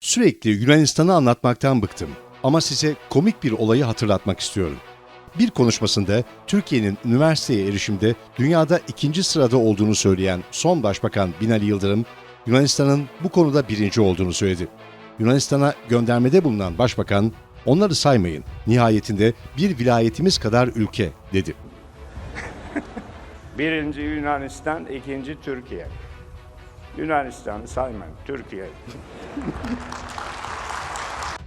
Sürekli Yunanistan'ı anlatmaktan bıktım. Ama size komik bir olayı hatırlatmak istiyorum. Bir konuşmasında Türkiye'nin üniversiteye erişimde dünyada ikinci sırada olduğunu söyleyen son başbakan Binali Yıldırım, Yunanistan'ın bu konuda birinci olduğunu söyledi. Yunanistan'a göndermede bulunan başbakan, onları saymayın, nihayetinde bir vilayetimiz kadar ülke, dedi. Birinci Yunanistan, ikinci Türkiye. Yunanistan'ı saymayın, Türkiye.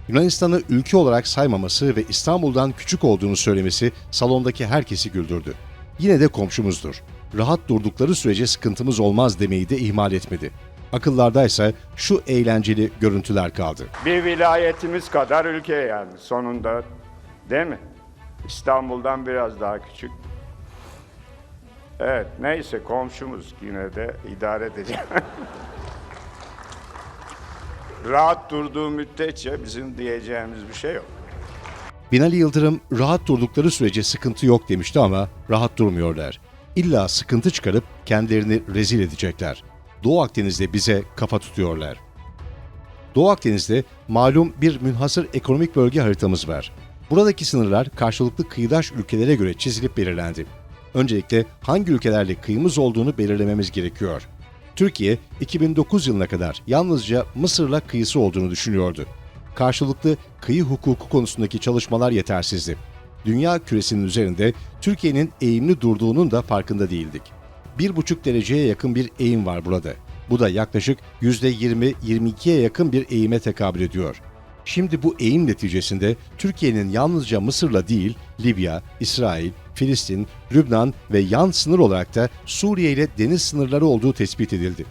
Yunanistan'ı ülke olarak saymaması ve İstanbul'dan küçük olduğunu söylemesi salondaki herkesi güldürdü. Yine de komşumuzdur. Rahat durdukları sürece sıkıntımız olmaz demeyi de ihmal etmedi. Akıllardaysa şu eğlenceli görüntüler kaldı. Bir vilayetimiz kadar ülke yani sonunda. Değil mi? İstanbul'dan biraz daha küçük. Evet, neyse komşumuz yine de idare edeceğim. Rahat durduğu müddetçe bizim diyeceğimiz bir şey yok. Binali Yıldırım rahat durdukları sürece sıkıntı yok demişti ama rahat durmuyorlar. İlla sıkıntı çıkarıp kendilerini rezil edecekler. Doğu Akdeniz'de bize kafa tutuyorlar. Doğu Akdeniz'de malum bir münhasır ekonomik bölge haritamız var. Buradaki sınırlar karşılıklı kıyıdaş ülkelere göre çizilip belirlendi. Öncelikle hangi ülkelerle kıyımız olduğunu belirlememiz gerekiyor. Türkiye 2009 yılına kadar yalnızca Mısır'la kıyısı olduğunu düşünüyordu. Karşılıklı kıyı hukuku konusundaki çalışmalar yetersizdi. Dünya küresinin üzerinde Türkiye'nin eğimli durduğunun da farkında değildik. 1,5 dereceye yakın bir eğim var burada. Bu da yaklaşık %20-22'ye yakın bir eğime tekabül ediyor. Şimdi bu eğim neticesinde Türkiye'nin yalnızca Mısır'la değil, Libya, İsrail, Filistin, Lübnan ve yan sınır olarak da Suriye ile deniz sınırları olduğu tespit edildi.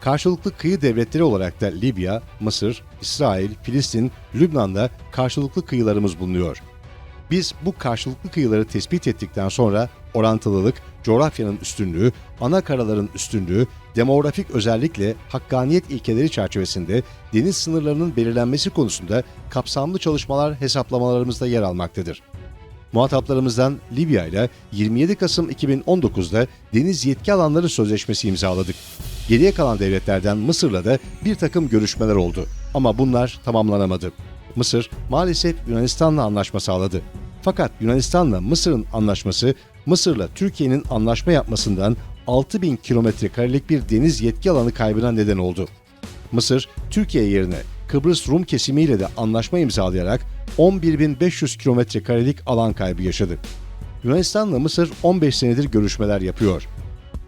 Karşılıklı kıyı devletleri olarak da Libya, Mısır, İsrail, Filistin, Lübnan'da karşılıklı kıyılarımız bulunuyor. Biz bu karşılıklı kıyıları tespit ettikten sonra orantılılık, coğrafyanın üstünlüğü, ana karaların üstünlüğü, demografik özellikle hakkaniyet ilkeleri çerçevesinde deniz sınırlarının belirlenmesi konusunda kapsamlı çalışmalar hesaplamalarımızda yer almaktadır. Muhataplarımızdan Libya ile 27 Kasım 2019'da Deniz Yetki Alanları Sözleşmesi imzaladık. Geriye kalan devletlerden Mısır'la da bir takım görüşmeler oldu. Ama bunlar tamamlanamadı. Mısır maalesef Yunanistan'la anlaşma sağladı. Fakat Yunanistan'la Mısır'ın anlaşması Mısır'la Türkiye'nin anlaşma yapmasından 6000 kilometre karelik bir deniz yetki alanı kaybına neden oldu. Mısır, Türkiye yerine Kıbrıs Rum kesimiyle de anlaşma imzalayarak 11.500 kilometre karelik alan kaybı yaşadı. Yunanistan'la Mısır 15 senedir görüşmeler yapıyor.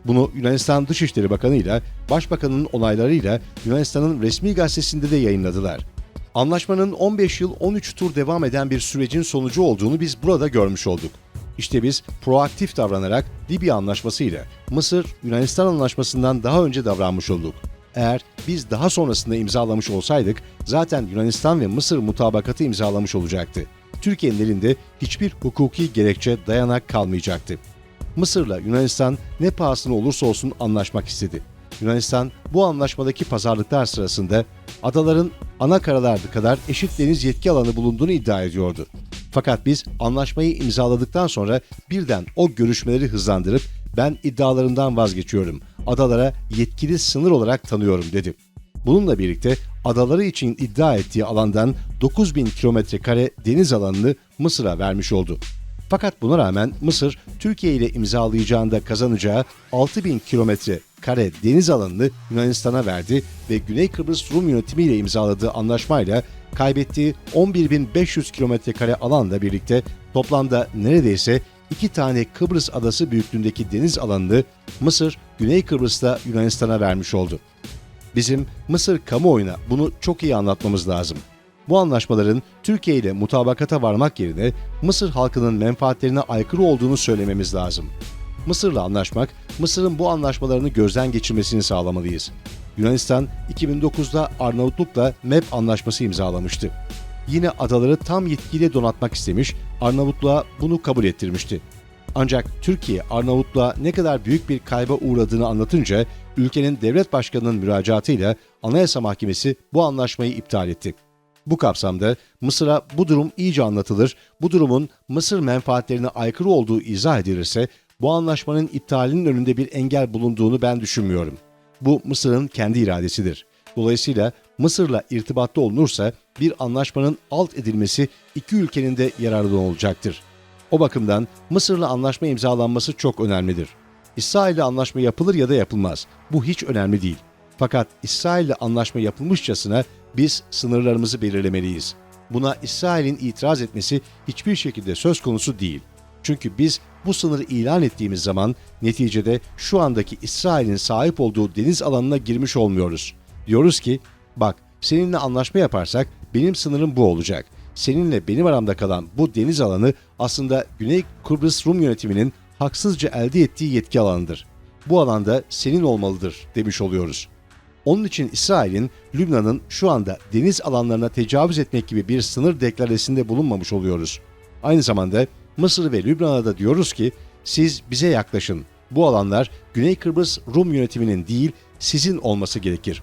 Bunu Yunanistan Dışişleri Bakanı ile Başbakanın onaylarıyla Yunanistan'ın resmi gazetesinde de yayınladılar. Anlaşmanın 15 yıl 13 tur devam eden bir sürecin sonucu olduğunu biz burada görmüş olduk. İşte biz proaktif davranarak Libya Anlaşması ile Mısır Yunanistan Anlaşması'ndan daha önce davranmış olduk. Eğer biz daha sonrasında imzalamış olsaydık zaten Yunanistan ve Mısır mutabakatı imzalamış olacaktı. Türkiye'nin elinde hiçbir hukuki gerekçe dayanak kalmayacaktı. Mısır'la Yunanistan ne pahasına olursa olsun anlaşmak istedi. Yunanistan bu anlaşmadaki pazarlıklar sırasında adaların ana karalar kadar eşit deniz yetki alanı bulunduğunu iddia ediyordu. Fakat biz anlaşmayı imzaladıktan sonra birden o görüşmeleri hızlandırıp ben iddialarımdan vazgeçiyorum. Adalara yetkili sınır olarak tanıyorum dedi. Bununla birlikte adaları için iddia ettiği alandan 9000 kilometre kare deniz alanını Mısır'a vermiş oldu. Fakat buna rağmen Mısır, Türkiye ile imzalayacağında kazanacağı 6000 kilometre kare deniz alanını Yunanistan'a verdi ve Güney Kıbrıs Rum yönetimiyle imzaladığı anlaşmayla kaybettiği 11.500 kilometre kare alanla birlikte toplamda neredeyse iki tane Kıbrıs adası büyüklüğündeki deniz alanını Mısır, Güney Kıbrıs'ta Yunanistan'a vermiş oldu. Bizim Mısır kamuoyuna bunu çok iyi anlatmamız lazım. Bu anlaşmaların Türkiye ile mutabakata varmak yerine Mısır halkının menfaatlerine aykırı olduğunu söylememiz lazım. Mısır'la anlaşmak, Mısır'ın bu anlaşmalarını gözden geçirmesini sağlamalıyız. Yunanistan 2009'da Arnavutluk'la MEP anlaşması imzalamıştı. Yine adaları tam yetkiyle donatmak istemiş, Arnavutluğa bunu kabul ettirmişti. Ancak Türkiye Arnavutluğa ne kadar büyük bir kayba uğradığını anlatınca ülkenin devlet başkanının müracaatıyla Anayasa Mahkemesi bu anlaşmayı iptal etti. Bu kapsamda Mısır'a bu durum iyice anlatılır, bu durumun Mısır menfaatlerine aykırı olduğu izah edilirse bu anlaşmanın iptalinin önünde bir engel bulunduğunu ben düşünmüyorum. Bu Mısır'ın kendi iradesidir. Dolayısıyla Mısır'la irtibatta olunursa bir anlaşmanın alt edilmesi iki ülkenin de yararına olacaktır. O bakımdan Mısır'la anlaşma imzalanması çok önemlidir. İsrail'le anlaşma yapılır ya da yapılmaz. Bu hiç önemli değil. Fakat İsrail'le anlaşma yapılmışçasına biz sınırlarımızı belirlemeliyiz. Buna İsrail'in itiraz etmesi hiçbir şekilde söz konusu değil. Çünkü biz bu sınırı ilan ettiğimiz zaman neticede şu andaki İsrail'in sahip olduğu deniz alanına girmiş olmuyoruz. Diyoruz ki bak seninle anlaşma yaparsak benim sınırım bu olacak. Seninle benim aramda kalan bu deniz alanı aslında Güney Kıbrıs Rum yönetiminin haksızca elde ettiği yetki alanıdır. Bu alanda senin olmalıdır demiş oluyoruz. Onun için İsrail'in Lübnan'ın şu anda deniz alanlarına tecavüz etmek gibi bir sınır deklarasyonunda bulunmamış oluyoruz. Aynı zamanda Mısır ve Lübnan'a da diyoruz ki siz bize yaklaşın. Bu alanlar Güney Kıbrıs Rum yönetiminin değil sizin olması gerekir.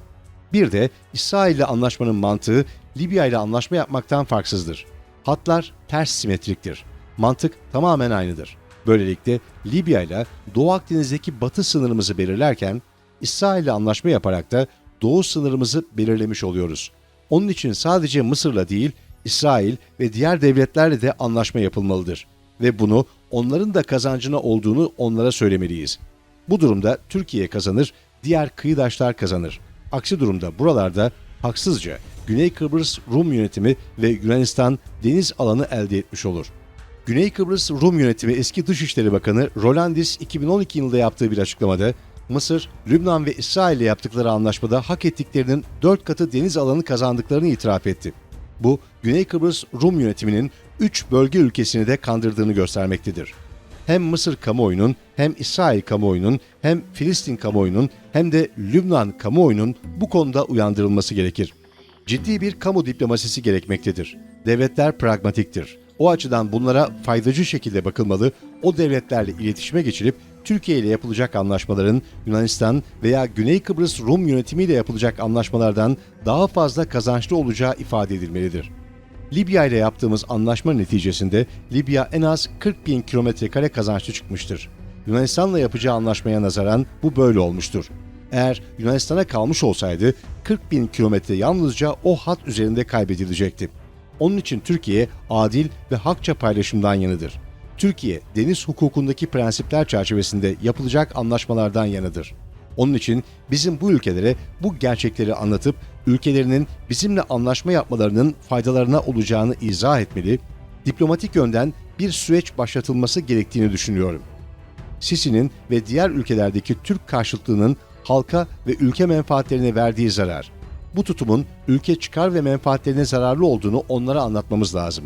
Bir de İsrail ile anlaşmanın mantığı Libya ile anlaşma yapmaktan farksızdır. Hatlar ters simetriktir. Mantık tamamen aynıdır. Böylelikle Libya ile Doğu Akdeniz'deki batı sınırımızı belirlerken İsrail ile anlaşma yaparak da doğu sınırımızı belirlemiş oluyoruz. Onun için sadece Mısır'la değil, İsrail ve diğer devletlerle de anlaşma yapılmalıdır. Ve bunu onların da kazancına olduğunu onlara söylemeliyiz. Bu durumda Türkiye kazanır, diğer kıyıdaşlar kazanır. Aksi durumda buralarda haksızca Güney Kıbrıs Rum yönetimi ve Yunanistan deniz alanı elde etmiş olur. Güney Kıbrıs Rum yönetimi eski Dışişleri Bakanı Rolandis 2012 yılında yaptığı bir açıklamada Mısır, Lübnan ve İsrail ile yaptıkları anlaşmada hak ettiklerinin 4 katı deniz alanı kazandıklarını itiraf etti. Bu, Güney Kıbrıs Rum yönetiminin 3 bölge ülkesini de kandırdığını göstermektedir. Hem Mısır kamuoyunun, hem İsrail kamuoyunun, hem Filistin kamuoyunun, hem de Lübnan kamuoyunun bu konuda uyandırılması gerekir. Ciddi bir kamu diplomasisi gerekmektedir. Devletler pragmatiktir. O açıdan bunlara faydacı şekilde bakılmalı, o devletlerle iletişime geçilip Türkiye ile yapılacak anlaşmaların Yunanistan veya Güney Kıbrıs Rum yönetimiyle yapılacak anlaşmalardan daha fazla kazançlı olacağı ifade edilmelidir. Libya ile yaptığımız anlaşma neticesinde Libya en az 40 bin kilometre kare kazançlı çıkmıştır. Yunanistan'la yapacağı anlaşmaya nazaran bu böyle olmuştur. Eğer Yunanistan'a kalmış olsaydı 40 bin kilometre yalnızca o hat üzerinde kaybedilecekti. Onun için Türkiye adil ve hakça paylaşımdan yanıdır. Türkiye deniz hukukundaki prensipler çerçevesinde yapılacak anlaşmalardan yanıdır. Onun için bizim bu ülkelere bu gerçekleri anlatıp ülkelerinin bizimle anlaşma yapmalarının faydalarına olacağını izah etmeli, diplomatik yönden bir süreç başlatılması gerektiğini düşünüyorum. Sisi'nin ve diğer ülkelerdeki Türk karşıtlığının halka ve ülke menfaatlerine verdiği zarar. Bu tutumun ülke çıkar ve menfaatlerine zararlı olduğunu onlara anlatmamız lazım.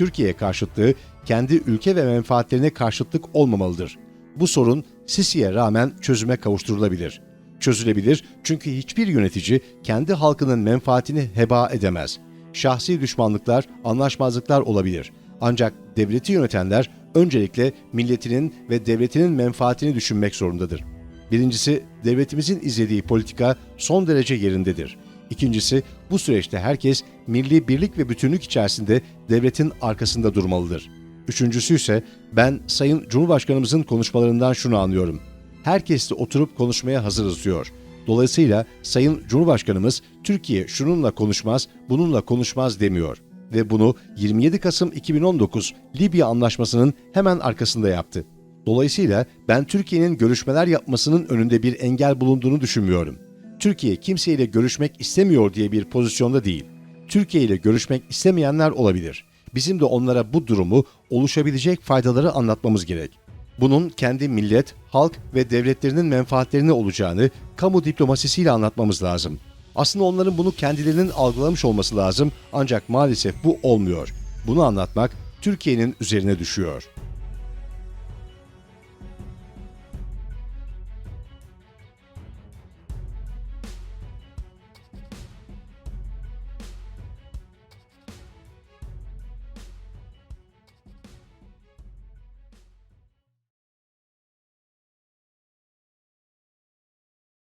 Türkiye karşıtlığı kendi ülke ve menfaatlerine karşıtlık olmamalıdır. Bu sorun Sisi'ye rağmen çözüme kavuşturulabilir. Çözülebilir çünkü hiçbir yönetici kendi halkının menfaatini heba edemez. Şahsi düşmanlıklar, anlaşmazlıklar olabilir. Ancak devleti yönetenler öncelikle milletinin ve devletinin menfaatini düşünmek zorundadır. Birincisi, devletimizin izlediği politika son derece yerindedir. İkincisi, bu süreçte herkes milli birlik ve bütünlük içerisinde devletin arkasında durmalıdır. Üçüncüsü ise ben Sayın Cumhurbaşkanımızın konuşmalarından şunu anlıyorum. Herkesle oturup konuşmaya hazırız diyor. Dolayısıyla Sayın Cumhurbaşkanımız Türkiye şununla konuşmaz, bununla konuşmaz demiyor. Ve bunu 27 Kasım 2019 Libya Anlaşması'nın hemen arkasında yaptı. Dolayısıyla ben Türkiye'nin görüşmeler yapmasının önünde bir engel bulunduğunu düşünmüyorum. Türkiye kimseyle görüşmek istemiyor diye bir pozisyonda değil. Türkiye ile görüşmek istemeyenler olabilir. Bizim de onlara bu durumu oluşabilecek faydaları anlatmamız gerek. Bunun kendi millet, halk ve devletlerinin menfaatlerine olacağını kamu diplomasisiyle anlatmamız lazım. Aslında onların bunu kendilerinin algılamış olması lazım ancak maalesef bu olmuyor. Bunu anlatmak Türkiye'nin üzerine düşüyor.